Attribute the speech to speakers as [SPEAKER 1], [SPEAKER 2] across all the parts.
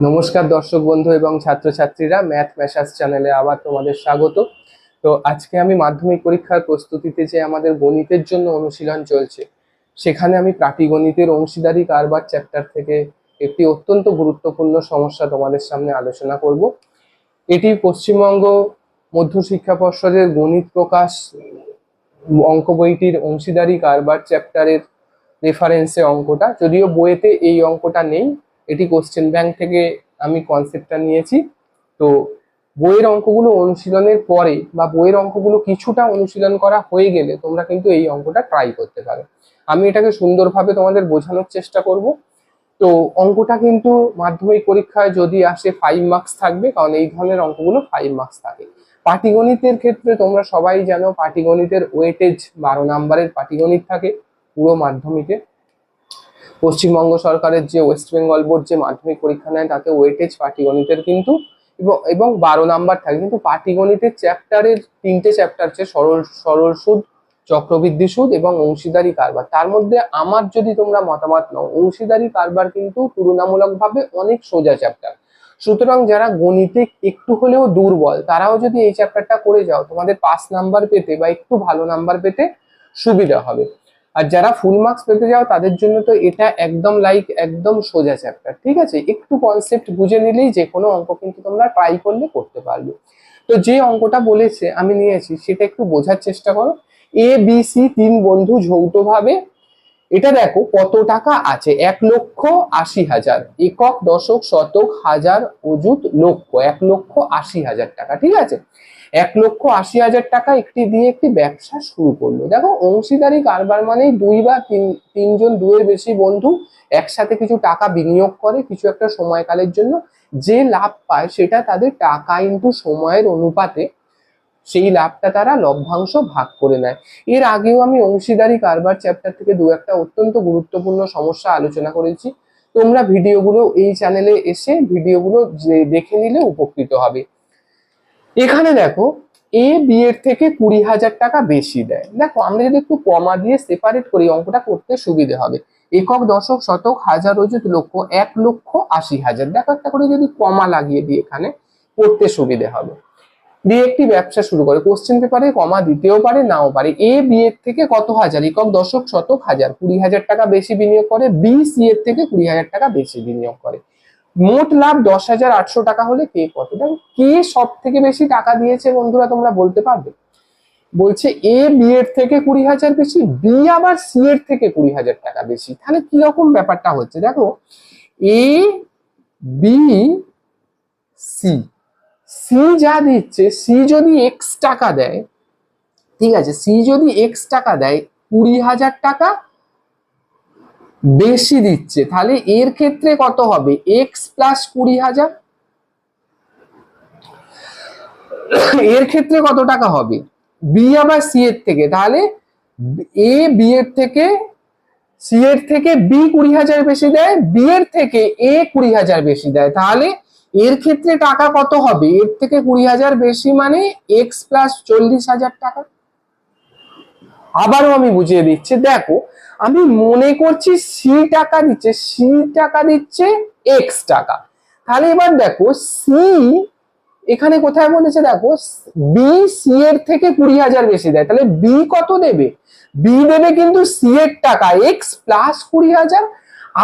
[SPEAKER 1] নমস্কার দর্শক বন্ধু এবং ছাত্রছাত্রীরা ম্যাথ ম্যাশাস চ্যানেলে আবার তোমাদের স্বাগত। তো আজকে আমি মাধ্যমিক পরীক্ষার প্রস্তুতিতে যে আমাদের গণিতের জন্য অনুশীলন চলছে, সেখানে আমি প্রাতিগণিতের অংশীদারি কারবার চ্যাপ্টার থেকে একটি অত্যন্ত গুরুত্বপূর্ণ সমস্যা তোমাদের সামনে আলোচনা করব। এটি পশ্চিমবঙ্গ মধ্য শিক্ষা পর্ষদের গণিত প্রকাশ অঙ্ক বইটির অংশীদারি কারবার চ্যাপ্টারের রেফারেন্সে অঙ্কটা। যদিও বইয়েতে এই অঙ্কটা নেই এটি কোশ্চেন ব্যাংক থেকে আমি কনসেপ্টটা নিয়েছি। তো বইয়ের অঙ্কগুলো অনুশীলনের পরে বা বইয়ের অঙ্কগুলো কিছুটা অনুশীলন করা হয়ে গেলে তোমরা কিন্তু এই অঙ্কটা ট্রাই করতে পারো। আমি এটাকে সুন্দরভাবে তোমাদের বোঝানোর চেষ্টা করব। তো অঙ্কটা কিন্তু মাধ্যমিক পরীক্ষায় যদি আসে ফাইভ মার্কস থাকবে, কারণ এই ধরনের অঙ্কগুলো ফাইভ মার্কস থাকে। পাটিগণিতের ক্ষেত্রে তোমরা সবাই জানো, পাটিগণিতের ওয়েটেজ বারো নাম্বারের পাটিগণিত থাকে, পুরো মাধ্যমিকে পশ্চিমবঙ্গ সরকারের যে ওয়েস্ট বেঙ্গল বোর্ড যে মাধ্যমিক পরীক্ষা নেয়, তাতে ওয়েটেজ পাটিগণিতের কিন্তু এবং বারো নাম্বার থাকে। কিন্তু পাটিগণিতের চ্যাপ্টারের তিনটে চ্যাপ্টার আছে সরল সরল সুদ, চক্রবৃদ্ধি সুদ এবং অংশীদারি কারবার। তার মধ্যে আমার যদি তোমরা মতামত নাও, অংশীদারি কারবার কিন্তু তুলনামূলকভাবে অনেক সোজা চ্যাপ্টার সুতরাং যারা গণিতে একটু হলেও দুর্বল, তারাও যদি এই চ্যাপ্টারটা করে যাও, তোমাদের পাঁচ নাম্বার পেতে বা একটু ভালো নাম্বার পেতে সুবিধা হবে। আর যারা ফুল মার্কস পেতে যাও তাদের জন্য তো এটা একদম লাইক একদম সোজা চ্যাপ্টার ঠিক আছে? একটু কনসেপ্ট বুঝে নিলেই যে কোনো অঙ্ক কিন্তু তোমরা ট্রাই করলে করতে পারবে। তো যে অঙ্কটা বলেছে, আমি নিয়েছি, সেটা একটু বোঝার চেষ্টা করো। এ বি সি তিন বন্ধু যৌথভাবে, এটা দেখো কত টাকা আছে? এক লক্ষ আশি হাজার, একক, দশক, শতক, হাজার, অযুত, লক্ষ, এক লক্ষ আশি হাজার টাকা, ঠিক আছে? এক লক্ষ আশি হাজার টাকা একটি দিয়ে একটি ব্যবসা শুরু করল। দেখো, অংশীদারি কারবার মানেই দুই বা তিন, তিনজন দুয়ের বেশি বন্ধু একসাথে কিছু টাকা বিনিয়োগ করে কিছু একটা সময়কালের জন্য। যে লাভ পায় সেটা তাদের টাকা ইন্টু সময়ের অনুপাতে সেই লাভটা তারা লভ্যাংশ ভাগ করে নেয়। এর আগেও আমি অংশীদারি কারবার চ্যাপ্টার থেকে দু একটা অত্যন্ত গুরুত্বপূর্ণ সমস্যা আলোচনা করেছি। তোমরা ভিডিওগুলো এই চ্যানেলে এসে ভিডিওগুলো দেখে নিলে উপকৃত হবে। এখানে দেখো এ বি এর থেকে কুড়ি হাজার টাকা বেশি দেয়। দেখো, আমরা যদি একটু কমা দিয়ে সেপারেট করি অঙ্কটা করতে সুবিধে হবে। একক, দশক, শতক, হাজার অযুত লক্ষ, এক লক্ষ, আশি হাজার। দেখো, একটা করে যদি কমা লাগিয়ে দিই এখানে, করতে সুবিধে হবে। দিয়ে একটি ব্যবসা শুরু করে কোশ্চেন পেপারে কমা দিতেও পারে, নাও পারে। এ বি এর থেকে কত হাজার? একক, দশক, শতক, হাজার। কুড়ি হাজার টাকা বেশি বিনিয়োগ করে বি সি এর থেকে কুড়ি হাজার টাকা বেশি বিনিয়োগ করে। মোট লাভ দশ হাজার আটশো টাকা হলে কে কত দেখো, কে সব থেকে বেশি টাকা দিয়েছে বন্ধুরা, তোমরা বলতে পারবে? বলছে এ বি এর থেকে কুড়ি হাজার বেশি, বি আবার সি এর থেকে কুড়ি হাজার টাকা বেশি। তাহলে কীরকম ব্যাপারটা হচ্ছে? দেখো, এ, বি, সি। সি যা দিচ্ছে, সি যদি এক্স টাকা দেয়, ঠিক আছে, সি যদি এক্স টাকা দেয়, কুড়ি হাজার টাকা বেশি দিচ্ছে। তাহলে এর ক্ষেত্রে কত হবে? এক্স প্লাস কুড়ি হাজার? এর ক্ষেত্রে কত টাকা হবে? বি আবার সি এর থেকে। তাহলে এ বি এর থেকে সি এর থেকে বি কুড়ি হাজার বেশি দেয় বি এর থেকে এ কুড়ি হাজার বেশি দেয়। তাহলে এর ক্ষেত্রে টাকা কত হবে? এর থেকে কুড়ি হাজার বেশি মানে এক্স প্লাস চল্লিশ হাজার টাকা। আবারও আমি বুঝিয়ে দিচ্ছি, দেখো, আমি মনে করছি সি টাকা দিচ্ছে সি টাকা দিচ্ছে এক্স টাকা। তাহলে এবার দেখো সি এখানে কোথায় বলেছে দেখো বি সি এর থেকে কুড়ি হাজার বেশি দেয়। তাহলে বি কত দেবে? বি দেবে কিন্তু সি এর টাকা এক্স প্লাস কুড়ি হাজার।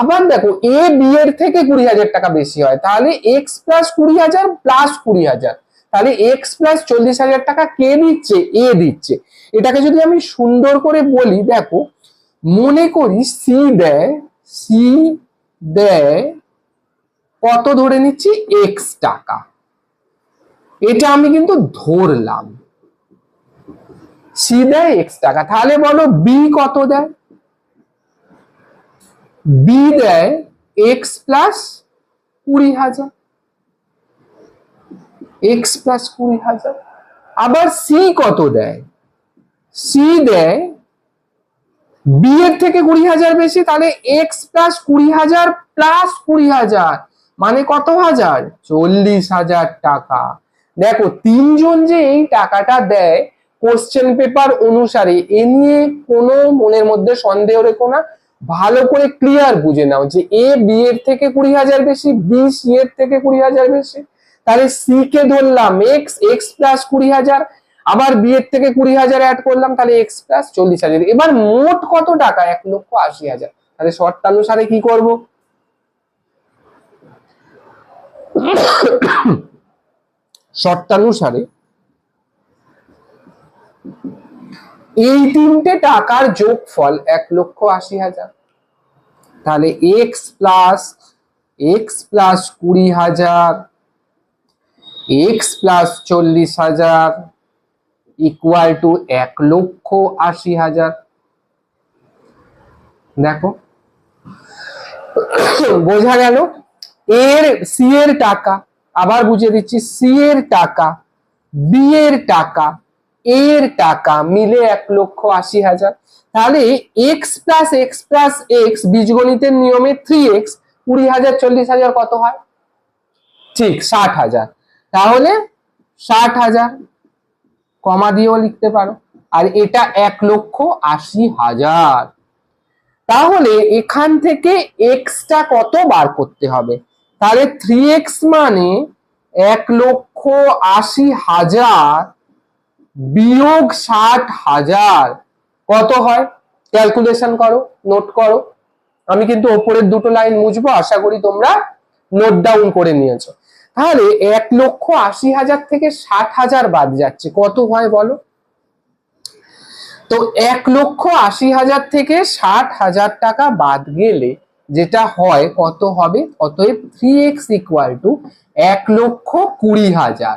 [SPEAKER 1] আবার দেখো এ বি এর থেকে কুড়ি হাজার টাকা বেশি হয়। তাহলে এক্স প্লাস কুড়ি হাজার প্লাস কুড়ি হাজার। তাহলে এক্স প্লাস চল্লিশ হাজার টাকা কে দিচ্ছে এ দিচ্ছে। এটাকে যদি আমি সুন্দর করে বলি, দেখো, মনে করি সি দেয় সি দেয় কত ধরে নিচ্ছি? এক্স টাকা। এটা আমি কিন্তু ধরলাম। সি দেয় এক্স টাকা। তাহলে বলো বি কত দেয়? বি দেয় এক্স প্লাস কুড়ি হাজার। এক্স প্লাস কুড়ি হাজার। আবার সি কত দেয়? সি দেয় বি এর থেকে কুড়ি হাজার বেশি, তাহলে এক্স প্লাস কুড়ি হাজার প্লাস কুড়ি হাজার মানে কত হাজার? চল্লিশ হাজার টাকা। দেখো, তিনজন যে এই টাকাটা দেয় কোশ্চেন পেপার অনুসারে, এ নিয়ে কোনো মনের মধ্যে সন্দেহ রেখো না। ভালো করে ক্লিয়ার বুঝে নাও যে এ বি এর থেকে কুড়ি হাজার বেশি বি সি এর থেকে কুড়ি হাজার বেশি। তাহলে সি কে ধরলাম এক্স এক্স প্লাস কুড়ি হাজার, আবার বি এর থেকে কুড়ি হাজার অ্যাড করলাম, তাহলে এক্স প্লাস চল্লিশ হাজার। এবার মোট কত টাকা? এক লক্ষ আশি হাজার। তাহলে শর্তানুসারে কি করব? শর্তানুসারে এই তিনটে টাকার যোগফল এক লক্ষ আশি হাজার। তাহলে এক্স প্লাস এক্স প্লাস কুড়ি হাজার এক্স প্লাস চল্লিশ হাজার ইকুয়াল টু এক লক্ষ আশি হাজার। দেখো। বোঝা গেল? এর সি এর টাকা, আবার বুঝিয়ে দিচ্ছি সি এর টাকা বি এর টাকা এর টাকা মিলে এক লক্ষ আশি হাজার। তাহলে X plus X plus X বীজগণিতের নিয়মে থ্রি এক্স কুড়ি হাজার, চল্লিশ হাজার কত হয়? ঠিক, ষাট হাজার। তাহলে ষাট হাজার, কমা দিয়েও লিখতে পারো। আর এটা এক লক্ষ আশি হাজার। তাহলে এখান থেকে এক্সটা কত বার করতে হবে? তাহলে থ্রি এক্স মানে এক লক্ষ আশি হাজার বিয়োগ ষাট হাজার। কত হয়? ক্যালকুলেশন করো নোট করো। আমি কিন্তু ওপরের দুটো লাইন মুছবো, আশা করি তোমরা নোট ডাউন করে নিয়েছো। তাহলে এক লক্ষ আশি হাজার থেকে ষাট হাজার বাদ যাচ্ছে। কত হয় বলো? তো এক লক্ষ আশি হাজার থেকে ষাট হাজার টাকা বাদ গেলে যেটা হয়, কত হবে? অতএব থ্রি এক্স ইকুয়াল টু এক লক্ষ কুড়ি হাজার।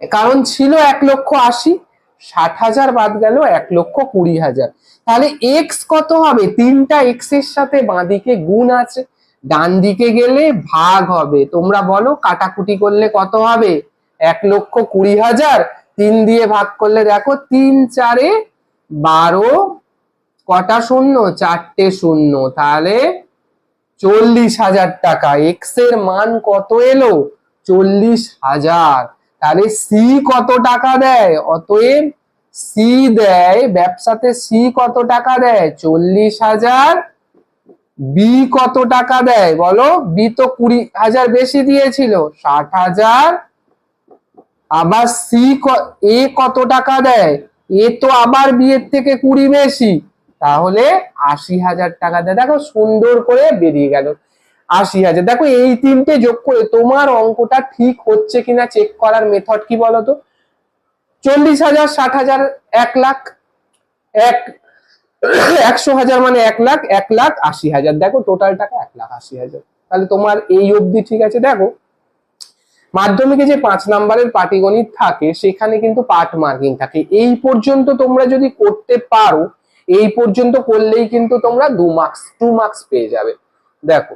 [SPEAKER 1] কারণ ছিল এক লক্ষ আশি, ষাট হাজার বাদ গেল, এক লক্ষ কুড়ি হাজার। তাহলে এক্স কত হবে? তিনটা এক্সের সাথে বাঁদিকে গুণ আছে। ডান দিকে গেলে ভাগ হবে। তোমরা বলো, কাটাকুটি করলে কত হবে? এক লক্ষ কুড়ি হাজার। তিন দিয়ে ভাগ করলে দেখো, তিন চারে বারো, কটা শূন্য? চারটে শূন্য। তাহলে চল্লিশ হাজার টাকা। এক্সের মান কত এলো? চল্লিশ হাজার। তাহলে সি কত টাকা দেয়? অতএব সি দেয়, ব্যবসাতে সি কত টাকা দেয়? চল্লিশ হাজার বি কত টাকা দেয় বলো? বি তো কুড়ি হাজার বেশি দিয়েছিল, ষাট হাজার। আবার সি এ কত টাকা দেয়? এ তো আবার বিয়ের থেকে কুড়ি বেশি, তাহলে আশি হাজার টাকা দেয়। দেখো, সুন্দর করে বেরিয়ে গেল। আশি হাজার। দেখো, এই তিনটে যোগ করে তোমার অঙ্কটা ঠিক হচ্ছে কিনা চেক করার মেথড কি বলতো? চল্লিশ হাজার, ষাট হাজার, এক লাখ, এক একশো হাজার মানে এক লাখ এক লাখ আশি হাজার। দেখো টোটাল টাকা এক লাখ আশি হাজার। তাহলে তোমার এই অবধি ঠিক আছে? দেখো, মাধ্যমিকে যে পাঁচ নাম্বারের পাটিগণিত থাকে, সেখানে কিন্তু পার্ট মার্কিং থাকে। এই পর্যন্ত তোমরা যদি করতে পারো, এই পর্যন্ত করলেই কিন্তু তোমরা দু মার্কস টু মার্কস পেয়ে যাবে। দেখো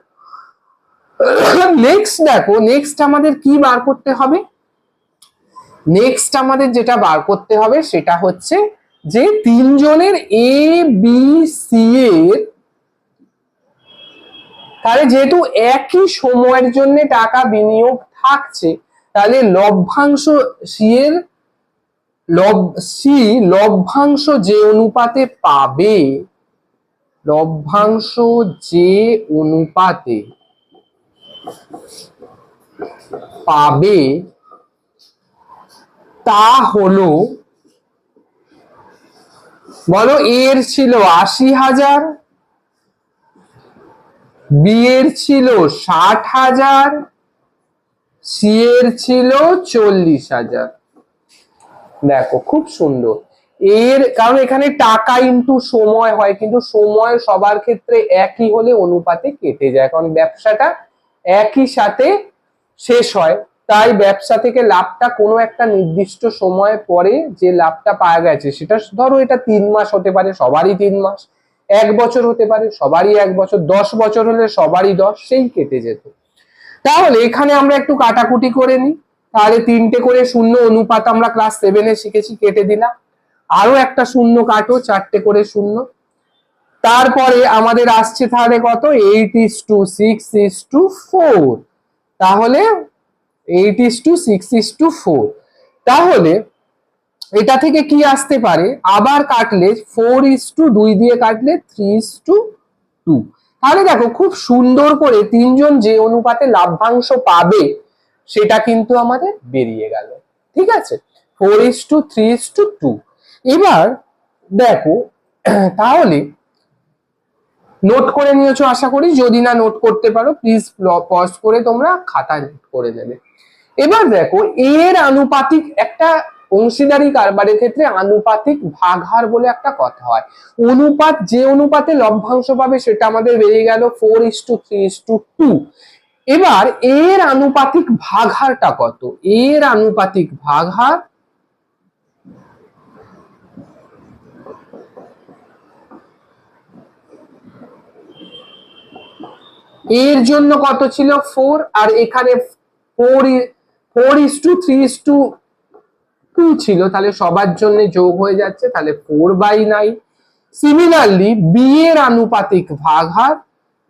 [SPEAKER 1] নেক্সট দেখো নেক্সট আমাদের কি বার করতে হবে? নেক্সট আমাদের যেটা বার করতে হবে, সেটা হচ্ছে যে তিনজনের এ বি সি এর তাহলে যেহেতু একই সময়ের জন্য টাকা বিনিয়োগ থাকছে, তাহলে লভ্যাংশ সি এর লব সি লভ্যাংশ যে অনুপাতে পাবে। লভ্যাংশ যে অনুপাতে পাবে। তা হলো বলো এর ছিল আশি হাজার, বি এর ছিল ষাট হাজার, সি এর ছিল চল্লিশ হাজার। দেখো, খুব সুন্দর। এর, কারণ এখানে টাকা ইন্টু সময় হয়, কিন্তু সময় সবার ক্ষেত্রে একই হলে অনুপাতে কেটে যায়, কারণ ব্যবসাটা একই সাথে শেষ হয়। তাই ব্যবসা থেকে লাভটা কোনো একটা নির্দিষ্ট সময় পরে যে লাভটা পাওয়া গেছে, সেটা ধরো এটা তিন মাস হতে পারে, সবারই তিন মাস, এক বছর হতে পারে, সবারই এক বছর, দশ বছর হলে সবারই দশ, সেই কেটে যেত। তাহলে এখানে আমরা একটু কাটাকুটি করে নিই। তাহলে তিনটে করে শূন্য অনুপাত আমরা ক্লাস সেভেনে শিখেছি, কেটে দিলাম। আরও একটা শূন্য কাটো, চারটে করে শূন্য। তারপরে আমাদের আসছে তাহলে কত? Eight is two six is two four তাহলে eight is two six is two four. তাহলে এটা থেকে কি আসতে পারে? আবার কাটলে ফোর ইস টু দুই দিয়ে কাটলে থ্রি ইস টু টু। তাহলে দেখো খুব সুন্দর করে তিনজন যে অনুপাতে লাভ্যাংশ পাবে, সেটা কিন্তু আমাদের বেরিয়ে গেল। ঠিক আছে? Four is two three is two two. এবার দেখো, তাহলে নোট করে নিয়েছো আশা করি। যদি না নোট করতে পারো, প্লিজ পজ করে তোমরা খাতায় নোট করে নেবে। এবার দেখো, এর আনুপাতিক একটা অংশীদারি কারবারের ক্ষেত্রে আনুপাতিক ভাগহার বলে একটা কথা হয়। অনুপাত, যে অনুপাতে লভ্যাংশ পাবে সেটা আমাদের বেরিয়ে গেল four is two three is two two এবার এর আনুপাতিক ভাগহারটা কত? এর আনুপাতিক ভাগহার এর জন্য কত ছিল? ফোর আর এখানে four four is two three is two two ছিল, তাহলে সবার জন্য যোগ হয়ে যাচ্ছে, তাহলে four by nine similarly B এর আনুপাতিক ভাগহার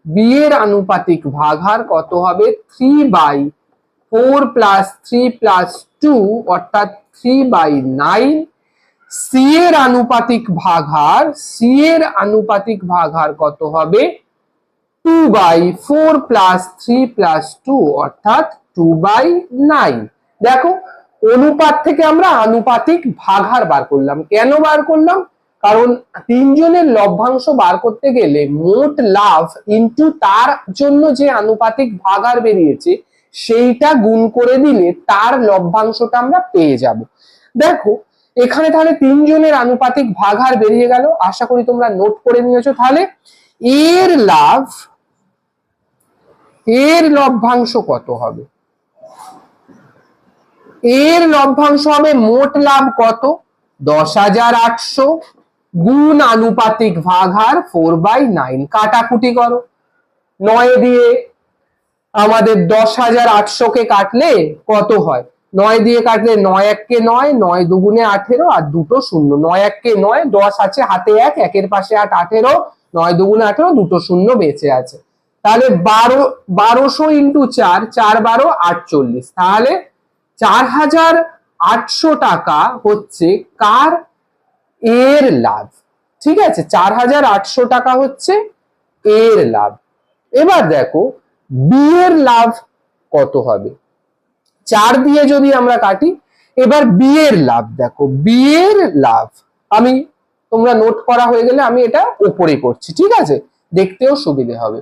[SPEAKER 1] বি এর আনুপাতিক ভাগহার কত হবে? Three by four plus three plus two অর্থাৎ থ্রি বাই নাইন সি এর আনুপাতিক ভাগহার সি এর আনুপাতিক ভাগহার কত হবে? Two by four plus three plus two অর্থাৎ টু বাই নাইন দেখো, অনুপাত থেকে আমরা আনুপাতিক ভাগহার বার করলাম। কেন বার করলাম? কারণ তিনজনের লভ্যাংশ বার করতে গেলে মোট লাভ ইনটু তার জন্য যে আনুপাতিক ভাগার বেরিয়েছে, সেইটা গুণ করে দিলে তার লভ্যাংশটা আমরা পেয়ে যাব। দেখো, এখানে তাহলে তিনজনের আনুপাতিক ভাগার বেরিয়ে গেল। আশা করি তোমরা নোট করে নিয়েছো তাহলে। এর লাভ, এর লভ্যাংশ কত হবে? এর লভ্যাংশ হবে মোট লাভ কত? দশ হাজার আটশো গুণ আনুপাতিক ভাগহার ফোর বাই নাইন কাটাকুটি করো। নয় দিয়ে আমাদের দশ হাজার আটশো কে কাটলে কত হয়? নয় দিয়ে কাটলে নয় এককে নয় নয় দুগুণে আঠেরো আর দুটো শূন্য। নয় এককে নয়, দশ আছে হাতে এক, একের পাশে আট আঠেরো, নয় দুগুণে আঠেরো, দুটো শূন্য বেঁচে আছে। তাহলে বারো, বারোশো ইন্টু চার চার বারো আটচল্লিশ। তাহলে চার হাজার আটশো টাকা হচ্ছে কার? এর লাভ। ঠিক আছে? চার হাজার আটশো টাকা হচ্ছে এর লাভ। এবার দেখো বি এর লাভ কত হবে? চার দিয়ে যদি আমরা কাটি, এবার বি এর লাভ দেখো। বি এর লাভ, আমি তোমরা নোট করা হয়ে গেলে আমি এটা উপরে করছি। ঠিক আছে? দেখতেও সুবিধে হবে।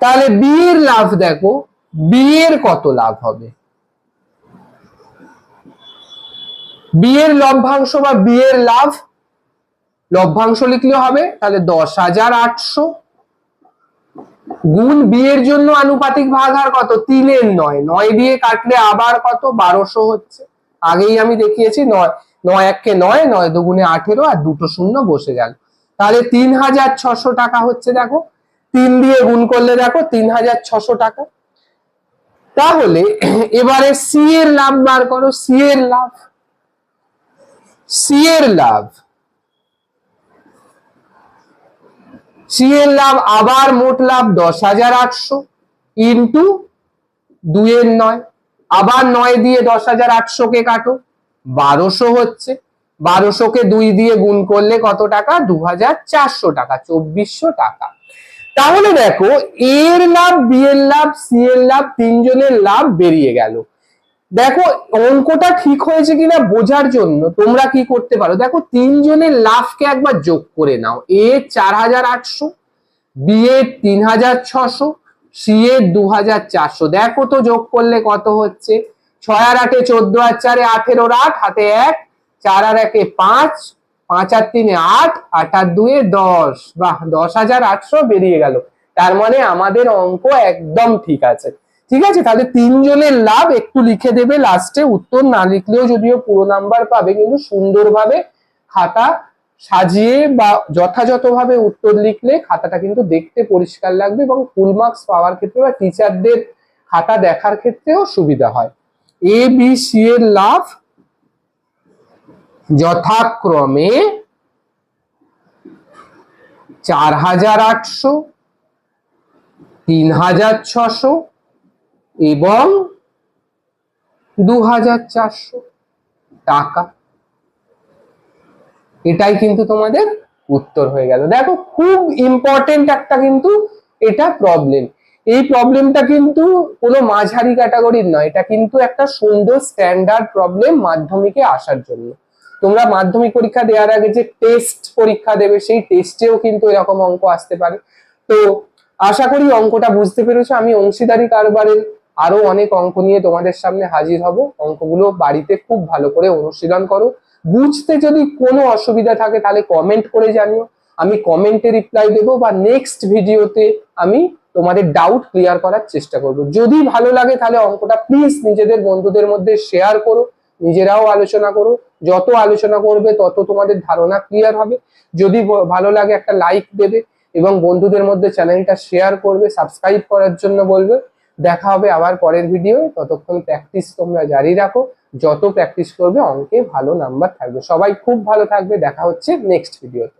[SPEAKER 1] তাহলে বি এর লাভ দেখো বি এর কত লাভ হবে? বি এর লভ্যাংশ বা বি এর লাভ, লভ্যাংশ লিখলে হবে, তাহলে দশ হাজার আটশো গুণ বিয়ের জন্য আনুপাতিক ভাগহার কত? তিনের নয়। নয় দিয়ে কাটলে আবার কত? বারোশো হচ্ছে। আগেই আমি দেখিয়েছি, নয় নয় এককে নয় নয় দুগুণে আঠেরো আর দুটো শূন্য বসে গেল। তাহলে তিন হাজার ছশো টাকা হচ্ছে দেখো। তিন দিয়ে গুণ করলে দেখো তিন হাজার ছশো টাকা। তাহলে এবারে সি এর লাভ বার করো সি এর লাভ। সি এর লাভ। সি এর লাভ আবার মোট লাভ দশ হাজার আটশো ইন্টু দুইয়ের নয়। আবার নয় দিয়ে দশ হাজার আটশো কে কাটো, বারোশো হচ্ছে। বারোশোকে দুই দিয়ে গুণ করলে কত টাকা? দু হাজার চারশো টাকা, চব্বিশশো টাকা। তাহলে দেখো, এর লাভ, বি এর লাভ, সি এর লাভ, তিনজনের লাভ বেরিয়ে গেল। দেখো, অঙ্কটা ঠিক হয়েছে কিনা বোঝার জন্য তোমরা কি করতে পারো? দেখো, তিনজনের লাভকে একবার যোগ করে নাও। এ চার হাজার আটশো, বি এর তিন হাজার ছশো, সি এর দু হাজার চারশো। দেখো তো যোগ করলে কত হচ্ছে? ছয় আর আটে চোদ্দ আর চারে আঠেরোর আট, হাতে এক, চার আর একে পাঁচ পাঁচ আর তিনে আট আট আর দুয়ে দশ। বাহ, দশ হাজার আটশো বেরিয়ে গেল। তার মানে আমাদের অঙ্ক একদম ঠিক আছে। ঠিক আছে, তাহলে তিনজনের লাভ একটু লিখে দেবে লাস্টে উত্তর না লিখলেও যদিও পুরো নাম্বার পাবে, কিন্তু সুন্দরভাবে খাতা সাজিয়ে বা যথাযথভাবে উত্তর লিখলে খাতাটা কিন্তু দেখতে পরিষ্কার লাগবে এবং ফুল মার্কস পাওয়ার ক্ষেত্রে বা টিচারদের খাতা দেখার ক্ষেত্রেও সুবিধা হয়। এ বি সি এর লাভ যথাক্রমে চার হাজার আটশো তিন হাজার ছশো এবং দু হাজার চারশো টাকা। এটাই কিন্তু তোমাদের উত্তর হয়ে গেল। দেখো, খুব ইম্পর্টেন্ট একটা কিন্তু এটা প্রবলেম এই প্রবলেমটা কিন্তু কোনো মাঝারি ক্যাটাগরির নয়। এটা কিন্তু একটা সুন্দর স্ট্যান্ডার্ড প্রবলেম মাধ্যমিকে আসার জন্য। তোমরা মাধ্যমিক পরীক্ষা দেওয়ার আগে যে টেস্ট পরীক্ষা দেবে, সেই টেস্টেও কিন্তু এরকম অঙ্ক আসতে পারে। তো আশা করি অঙ্কটা বুঝতে পেরেছ। আমি অংশীদারি কারবারের আরও অনেক অঙ্ক নিয়ে তোমাদের সামনে হাজির হব। অঙ্কগুলো বাড়িতে খুব ভালো করে অনুশীলন করো। বুঝতে যদি কোনো অসুবিধা থাকে, তাহলে কমেন্ট করে জানিও। আমি কমেন্টে রিপ্লাই দেবো বা নেক্সট ভিডিওতে আমি তোমাদের ডাউট ক্লিয়ার করার চেষ্টা করব। যদি ভালো লাগে, তাহলে অঙ্কটা প্লিজ নিজেদের বন্ধুদের মধ্যে শেয়ার করো। নিজেরাও আলোচনা করো, যত আলোচনা করবে তত তোমাদের ধারণা ক্লিয়ার হবে। যদি ভালো লাগে একটা লাইক দেবে এবং বন্ধুদের মধ্যে চ্যানেলটা শেয়ার করবে সাবস্ক্রাইব করার জন্য বলবে। দেখা হবে আবার পরের ভিডিও ততক্ষণ প্র্যাকটিস তোমরা জারি রাখো। যত প্র্যাকটিস করবে অঙ্কে ভালো নাম্বার থাকবে। সবাই খুব ভালো থাকবে। দেখা হচ্ছে নেক্সট ভিডিওতে